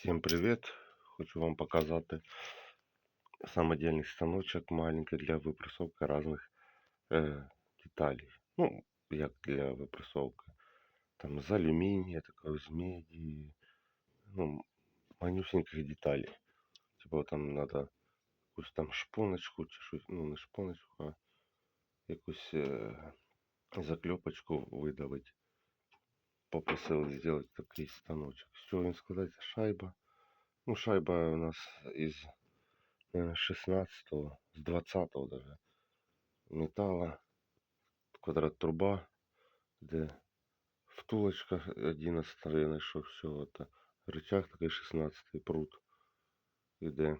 Всем привет! Хочу вам показати самодельний станочок маленький для випресовки різних е, деталей. Ну, як для випресовки. Там з алюмінія, такого з меді, ну, манюсеньких деталей. Типа там надо якусь там шпоночку чи щось, ну не шпоночку, а якусь е, закльопочку видавити. Попросили зробити такий станочок. Що він складається? Шайба. Ну, шайба у нас із 16-го, з 20-го даже металла. Квадрат труба, де втулочка 11 я знайшов всього. Та рычаг такий 16-й прут. Іде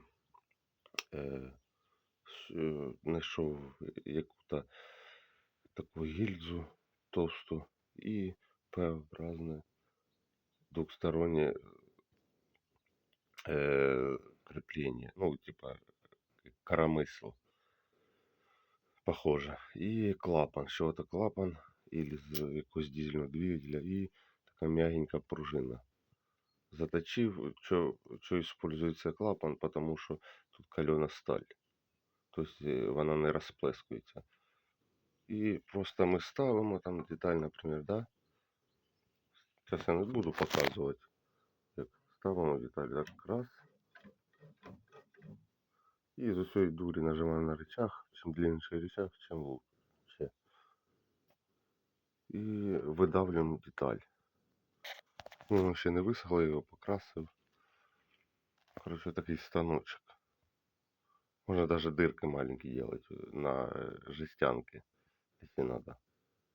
е, е, знайшов яку-то таку гільзу товсту і П-образне двухстороннее э, крепление. Ну, типа коромысл. Похоже. І клапан. Що це клапан или з якогось дизельного двигателя і така м'ягенька пружина. Заточив, що, що использується клапан, потому що тут кальона сталь. Тобто вона не розплескується. І просто ми ставимо там деталь, наприклад, да? Сейчас я не буду показывать. Як ставимо деталь. Так, раз. І з усієї дурі нажимаємо на рычаг. Чим длинніший рычаг, чим лучше. І видавлюємо деталь. Ну, ще не висохло, я його покрасив. Короче, такий станочок. Можно даже дырки маленькие делать на жестянке, если надо.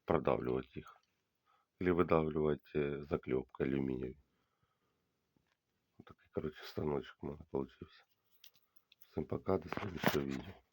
Продавливать их. Или выдавливать заклепкой алюминиевой. Вот такой, короче, станочек у меня получился. Всем пока, до следующего видео.